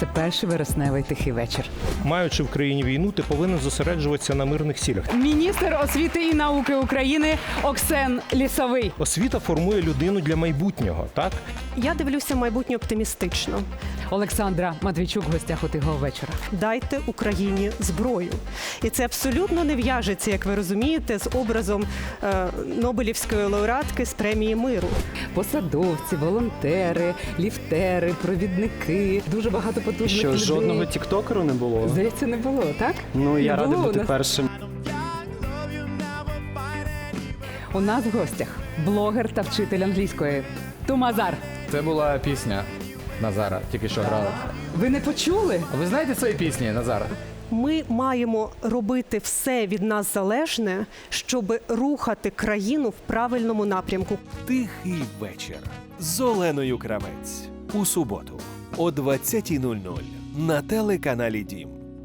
Це перший вересневий тихий вечір. Маючи в країні війну, ти повинен зосереджуватися на мирних цілях. Міністр освіти і науки України Оксен Лісовий. Освіта формує людину для майбутнього, так? Я дивлюся майбутнє оптимістично. Олександра Матвійчук в гостях у тихого вечора. Дайте Україні зброю. І це абсолютно не в'яжеться, як ви розумієте, з образом е, Нобелівської лауреатки з премії миру. Посадовці, волонтери, ліфтери, провідники. Дуже багато потужних Що людей. жодного тіктокеру не було. Здається, не було, так? Ну Не я радий було бути нас. першим. У нас в гостях блогер та вчитель англійської Тумазар. Це була пісня Назара, тільки що грала. Ви не почули? Ви знаєте свої пісні, Назара? Ми маємо робити все від нас залежне, щоб рухати країну в правильному напрямку. Тихий вечір з Оленою Кравець у суботу о 20.00 на телеканалі Дім.